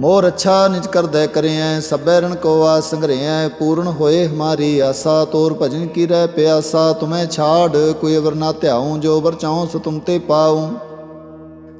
ਮੋਰ ਅੱਛਾ ਨਿਜ ਕਰਦੈ ਕਰਿਐ, ਸਭੈ ਰਣ ਕੋ ਆਸ ਸੰਗਰਿਐ, ਪੂਰਨ ਹੋਏ ਹਮਾਰੀ ਆਸਾ, ਤੋਰ ਭਜਨ ਕੀ ਰਹਿ ਪਿਆਸਾ, ਤੁਮੈ ਛਾੜ ਕੋਈ ਅਵਰ ਨਾ ਧਿਆਉ, ਜੋ ਵਰ ਚਾਉ ਸੋ ਤੁਮ ਤੇ ਪਾਉ।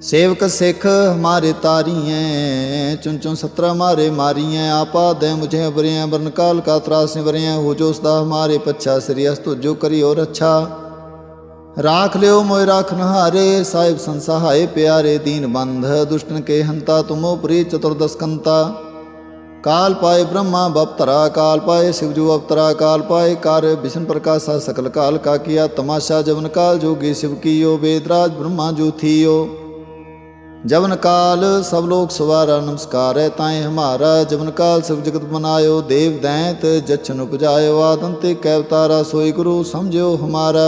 ਸੇਵਕ ਸਿੱਖ ਹਮਾਰੇ ਤਾਰੀਐ ਚੁਨ ਚੁਨ ਸਤਰਾ ਮਾਰੇ ਮਾਰੀਐ, ਆਪਾ ਦੇ ਮੁਝੇ ਬਰਿਐ ਬਰਨ ਕਾਲ ਕਾ ਤਰਾਸ ਨਿਵਰਿਐ, ਹੋ ਜੋ ਸਦਾ ਹਮਾਰੇ ਪੱਛਾ, ਸ੍ਰੀ ਅਸਤੁ ਜੋ ਕਰਿਓ ਰੱਛਾ ਰਾਖ ਲਿਓ ਮੋਇ ਰਾਖਨ ਹਾਰੇ ਸਾਹਿਬ ਸੰਸਹਾਏ ਪਿਆਰੇ ਦੀਨ ਬੰਧ ਦੁਸ਼ਟਨ ਕੇ ਹੰਤਾ ਤੁਮੋ ਪ੍ਰੀ ਚਤੁਰਦਸ ਕੰਤਾ ਕਾਲ ਪਾਏ ਬ੍ਰਹਮਾ ਬਪਤਰਾ ਕਾਲ ਪਾਏ शिवजू अवतरा काल पाए कार्य विष्णु प्रकाशा सकल काल का किया तमाशा जवन काल जोगी शिव कियो वेदराज ब्रह्मा जो थियो जवन काल सब लोग सवारा नमस्कार है ताए हमारा जवन काल सब जगत बनायो देव दैत जच्छन उपजायो आदंते कैवतारा सोई गुरु समझो हमारा